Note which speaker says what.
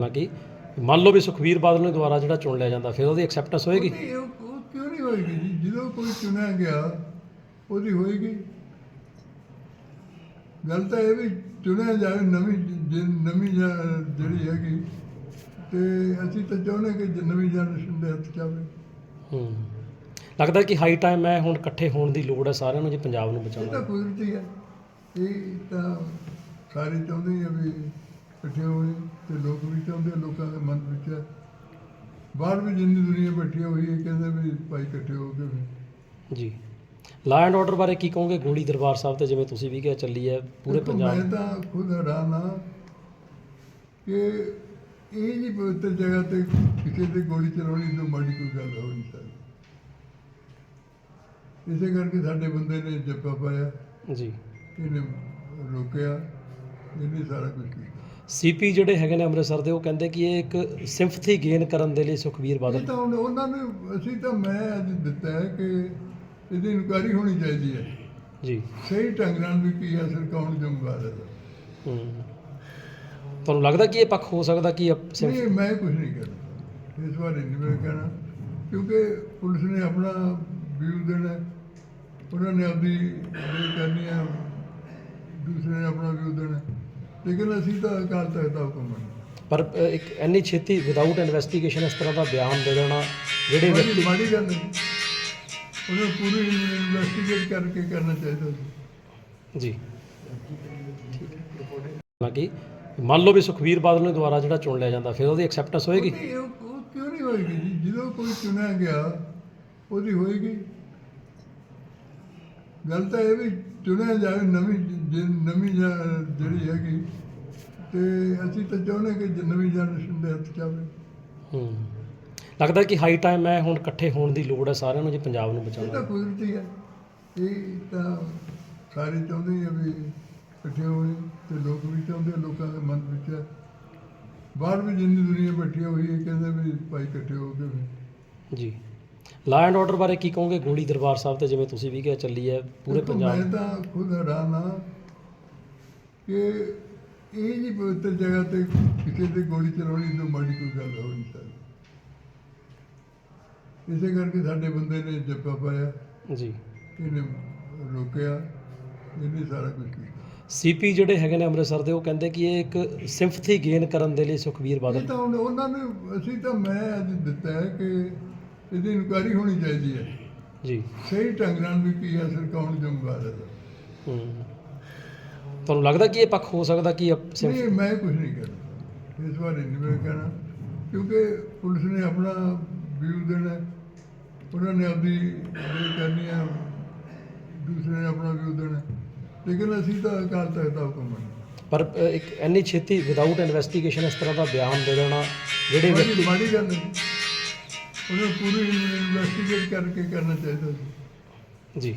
Speaker 1: ਹਾਲਾਂਕਿ ਮੰਨ ਲਓ ਵੀ ਸੁਖਵੀਰ ਬਾਦਲ ਨੂੰ ਦੁਬਾਰਾ ਜਿਹੜਾ ਚੁਣ ਲਿਆ ਜਾਂਦਾ ਫਿਰ ਉਹਦੀ ਐਕਸੈਪਟੈਂਸ ਹੋਏਗੀ?
Speaker 2: ਨਹੀਂ, ਉਹ ਉਹ ਕਿਉਂ ਨਹੀਂ ਹੋਏਗੀ ਜੀ? ਜਦੋਂ ਕੋਈ ਚੁਣਿਆ ਗਿਆ ਉਹਦੀ ਹੋਏਗੀ। ਗੱਲ ਤਾਂ ਇਹ ਵੀ ਚੁਣਿਆ ਜਾਵੇ ਨਵੀਂ ਜ- ਨਵੀਂ ਜ- ਜਿਹੜੀ ਹੈਗੀ ਤੇ ਅਸੀਂ ਤਾਂ ਚਾਹੁੰਦੇ ਕਿ ਜ- ਨਵੀਂ ਜਨਰੇਸ਼ਨ ਦੇ ਹੱਥ ਜਾਵੇ।
Speaker 1: ਹੂੰ। ਲੱਗਦਾ ਕਿ ਹਾਈ ਟਾਈਮ ਹੈ ਹੁਣ ਇਕੱਠੇ ਹੋਣ ਦੀ ਲੋੜ ਹੈ ਸਾਰਿਆਂ ਨੂੰ ਜੇ ਪੰਜਾਬ ਨੂੰ
Speaker 2: ਇਹ ਤਾਂ
Speaker 1: ਬਚਾਉਣਾ।
Speaker 2: ਕੁਦਰਤੀ ਹੈ। ਇਹ ਤਾਂ ਸਾਰੇ ਚਾਹੁੰਦੇ ਆ ਵੀ ਇਕੱਠੇ ਹੋਏ ਤੇ ਲੋਕ ਵੀ ਚਾਹੁੰਦੇ ਲੋਕਾਂ ਦੇ ਮਨ ਵਿੱਚ ਹੈ। ਬਾਹਰ ਵੀ ਜਿੰਨੀ ਦੁਨੀਆ ਬੈਠੀ ਹੋਈ ਹੈ ਕਹਿੰਦੇ ਵੀ ਭਾਈ ਇਕੱਠੇ ਹੋ ਕੇ
Speaker 1: ਜੀ। ਲਾ ਐਂਡ ਆਰਡਰ ਬਾਰੇ ਕੀ ਕਹੋਗੇ? ਗੋਲੀ ਦਰਬਾਰ ਸਾਹਿਬ ਤੇ ਜਿਵੇਂ ਤੁਸੀਂ ਵੀ ਕਿਹਾ ਚੱਲੀ ਹੈ ਪੂਰੇ
Speaker 2: ਦੇਖੋ,
Speaker 1: ਪੰਜਾਬ
Speaker 2: ਮੈਂ ਤਾਂ ਖੁਦ ਹੈਰਾਨ ਹਾਂ ਕਿ ਇਹ ਜੀ ਪਵਿੱਤਰ ਜਗ੍ਹਾ ਤੇ ਕਿਸੇ ਤੇ ਗੋਲੀ ਚਲਾਉਣੀ ਤੋਂ ਮਾੜੀ ਕੋਈ ਗੱਲ ਹੋ ਨਹੀਂ ਸਕਦੀ। ਇਸੇ ਕਰਕੇ ਸਾਡੇ ਬੰਦੇ ਨੇ ਜੱਫਾ ਪਾਇਆ
Speaker 1: ਜੀ।
Speaker 2: ਇਹਨੇ ਰੋਕਿਆ ਇਹਨੇ ਸਾਰਾ ਕੁਝ ਕੀਤਾ।
Speaker 1: ਸੀਪੀ ਜਿਹੜੇ ਹੈਗੇ ਨੇ ਅੰਮ੍ਰਿਤਸਰ ਦੇ ਉਹ ਕਹਿੰਦੇ ਕਿ ਇਹ ਇੱਕ ਸਿੰਪਥੀ ਗੇਨ ਕਰਨ ਦੇ ਲਈ ਸੁਖਵੀਰ
Speaker 2: ਇਹ
Speaker 1: ਬਾਦਲ
Speaker 2: ਤਾਂ ਹੁਣ ਉਹਨਾਂ ਨੇ ਅਸੀਂ ਤਾਂ ਮੈਂ ਅੱਜ ਦਿੱਤਾ ਹੈ ਕਿ ਇਹਦੀ ਇਨਕੁਆਇਰੀ ਹੋਣੀ ਚਾਹੀਦੀ ਹੈ।
Speaker 1: ਜੀ।
Speaker 2: ਸਹੀ ਢੰਗ ਨਾਲ ਵੀ ਕੀ ਅਸਰ ਕੌਣ ਜ਼ਿੰਮੇਵਾਰ ਹੈ
Speaker 1: ਹੂੰ। ਤੁਹਾਨੂੰ ਲੱਗਦਾ ਕਿ ਇਹ ਪੱਖ ਹੋ ਸਕਦਾ ਕਿ ਅਪ- ਸਿੰਪ-
Speaker 2: ਨਹੀਂ ਮੈਂ ਕੁਝ ਨਹੀਂ ਕਰਦਾ ਇਸ ਬਾਰੇ ਨਹੀਂ ਮੈਂ ਕਹਿਣਾ। ਕਿਉਂਕਿ ਪੁਲਿਸ ਨੇ ਆਪਣਾ ਵਿਊ ਦੇਣਾ ਹੈ। ਉਹਨਾਂ ਨੇ ਆਪਦੀ ਇਹ ਕਰਨੀ ਹੈ ਦੂਸਰੇ ਨੇ ਆਪਣਾ ਵਿਊ ਦੇਣਾ ਹੈ। ਲੇਕਿਨ ਅਸੀਂ ਤਾਂ ਅਕਾਲ ਤਖਤ ਦਾ ਹੁਕਮ ਮੰਨਦੇ
Speaker 1: ਪਰ ਅ, ਇੱਕ ਇੰਨੀ ਛੇਤੀ ਵਿਦਆਊਟ ਇਨਵੈਸਟੀਗੇਸ਼ਨ ਇਸ ਤਰ੍ਹਾਂ ਦਾ ਬਿਆਨ ਦੇ ਦੇਣਾ ਜਿਹੜੇ ਵਿਅਕਤੀ
Speaker 2: ਮਾੜੀ ਗੱਲ ਨਹੀਂ ਉਹਨੂੰ ਪੂਰੀ ਇਨਵੈਸਟੀਗੇਟ ਕਰਕੇ ਕਰਨਾ ਚਾਹੀਦਾ ਸੀ
Speaker 1: ਜੀ। ਹਾਲਾਂਕਿ ਮੰਨ ਲਓ ਵੀ ਸੁਖਵੀਰ ਬਾਦਲ ਨੂੰ ਦੁਬਾਰਾ ਜਿਹੜਾ ਚੁਣ ਲਿਆ ਜਾਂਦਾ ਫਿਰ ਉਹਦੀ ਐਕਸੈਪਟੈਂਸ ਹੋਏਗੀ?
Speaker 2: ਨਹੀਂ, ਉਹ ਉਹ ਕਿਉਂ ਨਹੀਂ ਹੋਏਗੀ ਜੀ? ਜਦੋਂ ਕੋਈ ਚੁਣਿਆ ਗਿਆ ਉਹਦੀ ਹੋਏਗੀ। ਗੱਲ ਤਾਂ ਇਹ ਵੀ ਚੁਣਿਆ ਜਾਵੇ ਨਵੀਂ ਨਵੀਂ ਜਿਹੜੀ ਹੈਗੀ ਤੇ ਅਸੀਂ ਤਾਂ ਚਾਹੁੰਦੇ ਕਿ ਨਵੀਂ ਜਨਰੇਸ਼ਨ ਦੇ ਹੱਥ ਜਾਵੇ।
Speaker 1: ਹੂੰ। ਲੱਗਦਾ ਕਿ ਹਾਈ ਟਾਈਮ ਹੈ ਹੁਣ ਇਕੱਠੇ ਹੋਣ ਦੀ ਲੋੜ ਹੈ ਸਾਰਿਆਂ ਨੂੰ ਜੇ ਪੰਜਾਬ ਨੂੰ
Speaker 2: ਇਹ ਤਾਂ
Speaker 1: ਬਚਾਉਣਾ
Speaker 2: ਕੁਦਰਤੀ ਹੈ। ਇਹ ਤਾਂ ਸਾਰੇ ਚਾਹੁੰਦੇ ਆ ਵੀ ਇਕੱਠੇ ਹੋਏ ਤੇ ਲੋਕ ਵੀ ਚਾਹੁੰਦੇ ਆ, ਲੋਕਾਂ ਦੇ ਮਨ ਵਿੱਚ ਹੈ। ਬਾਹਰ ਵੀ ਜਿੰਨੀ ਦੁਨੀਆ ਬੈਠੀ ਹੋਈ ਹੈ ਕਹਿੰਦੇ ਵੀ ਭਾਈ ਇਕੱਠੇ ਹੋ ਕੇ
Speaker 1: ਜੀ। ਲਾ ਐਂਡ ਆਰਡਰ ਬਾਰੇ ਕੀ ਕਹੋਗੇ? ਗੋਲੀ ਦਰਬਾਰ ਸਾਹਿਬ ਤੇ ਜਿਵੇਂ ਤੁਸੀਂ ਵੀ ਕਿਹਾ ਚੱਲੀ ਹੈ ਪੂਰੇ
Speaker 2: ਦੇਖੋ,
Speaker 1: ਪੰਜਾਬ
Speaker 2: ਮੈਂ ਤਾਂ ਖੁਦ ਹੈਰਾਨ ਹਾਂ ਕਿ ਇਹ ਜੀ ਪਵਿੱਤਰ ਜਗ੍ਹਾ ਤੇ ਕਿਸੇ ਤੇ ਗੋਲੀ ਚਲਾਉਣੀ ਤੋਂ ਮਾੜੀ ਕੋਈ ਗੱਲ ਹੋ ਨਹੀਂ ਸਕਦੀ। ਇਸੇ ਕਰਕੇ ਸਾਡੇ ਬੰਦੇ ਨੇ ਜੱਫਾ ਪਾਇਆ
Speaker 1: ਜੀ।
Speaker 2: ਇਹਨੇ ਰੋਕਿਆ ਇਹਨੇ ਸਾਰਾ ਕੁਝ ਕੀਤਾ।
Speaker 1: ਸੀਪੀ ਜਿਹੜੇ ਹੈਗੇ ਨੇ ਅੰਮ੍ਰਿਤਸਰ ਦੇ ਉਹ ਕਹਿੰਦੇ ਕਿ ਇਹ ਇੱਕ ਸਿੰਪਥੀ ਗੇਨ ਕਰਨ ਦੇ ਲਈ ਸੁਖਵੀਰ
Speaker 2: ਇਹ
Speaker 1: ਬਾਦਲ
Speaker 2: ਤਾਂ ਹੁਣ ਉਹਨਾਂ ਨੇ ਅਸੀਂ ਤਾਂ ਮੈਂ ਅੱਜ ਦਿੱਤਾ ਹੈ ਕਿ ਇਹਦੀ ਇਨਕੁਆਇਰੀ ਹੋਣੀ ਚਾਹੀਦੀ ਹੈ।
Speaker 1: ਜੀ।
Speaker 2: ਸਹੀ ਢੰਗ ਨਾਲ ਵੀ ਕੀ ਅਸਰ ਕੌਣ ਜ਼ਿੰਮੇਵਾਰ ਹੈ?
Speaker 1: ਹੂੰ। ਤੁਹਾਨੂੰ ਲੱਗਦਾ ਕਿ ਇਹ ਪੱਖ ਹੋ ਸਕਦਾ ਕਿ ਅਪ- ਸਿੰਪ-
Speaker 2: ਨਹੀਂ ਮੈਂ ਕੁਝ ਨਹੀਂ ਕਰਦਾ ਇਸ ਬਾਰੇ ਨਹੀਂ ਮੈਂ ਕਹਿਣਾ। ਕਿਉਂਕਿ ਪੁਲਿਸ ਨੇ ਆਪਣਾ ਵਿਊ ਦੇਣਾ ਹੈ। ਉਹਨਾਂ ਨੇ ਆਪਦੀ ਇਹ ਕਰਨੀ ਹੈ ਦੂਸਰੇ ਨੇ ਆਪਣਾ ਵਿਊ ਦੇਣਾ ਹੈ। ਲੇਕਿਨ ਅਸੀਂ ਤਾਂ ਅਕਾਲ ਤਖਤ ਦਾ ਹੁਕਮ ਮੰਨਦੇ
Speaker 1: ਪਰ ਅ, ਇੱਕ ਇੰਨੀ ਛੇਤੀ ਵਿਦਆਊਟ ਇਨਵੈਸਟੀਗੇਸ਼ਨ ਇਸ ਤਰ੍ਹਾਂ ਦਾ ਬਿਆਨ ਦੇ ਦੇਣਾ ਜਿਹੜੇ
Speaker 2: ਮਾੜੀ
Speaker 1: ਵਿਅਕਤੀ
Speaker 2: ਮਾੜੀ ਗੱਲ ਨਹੀਂ ਉਹਨੂੰ ਪੂਰੀ ਇਨਵੈਸਟੀਗੇਟ ਕਰਕੇ ਕਰਨਾ ਚਾਹੀਦਾ ਸੀ।
Speaker 1: ਜੀ।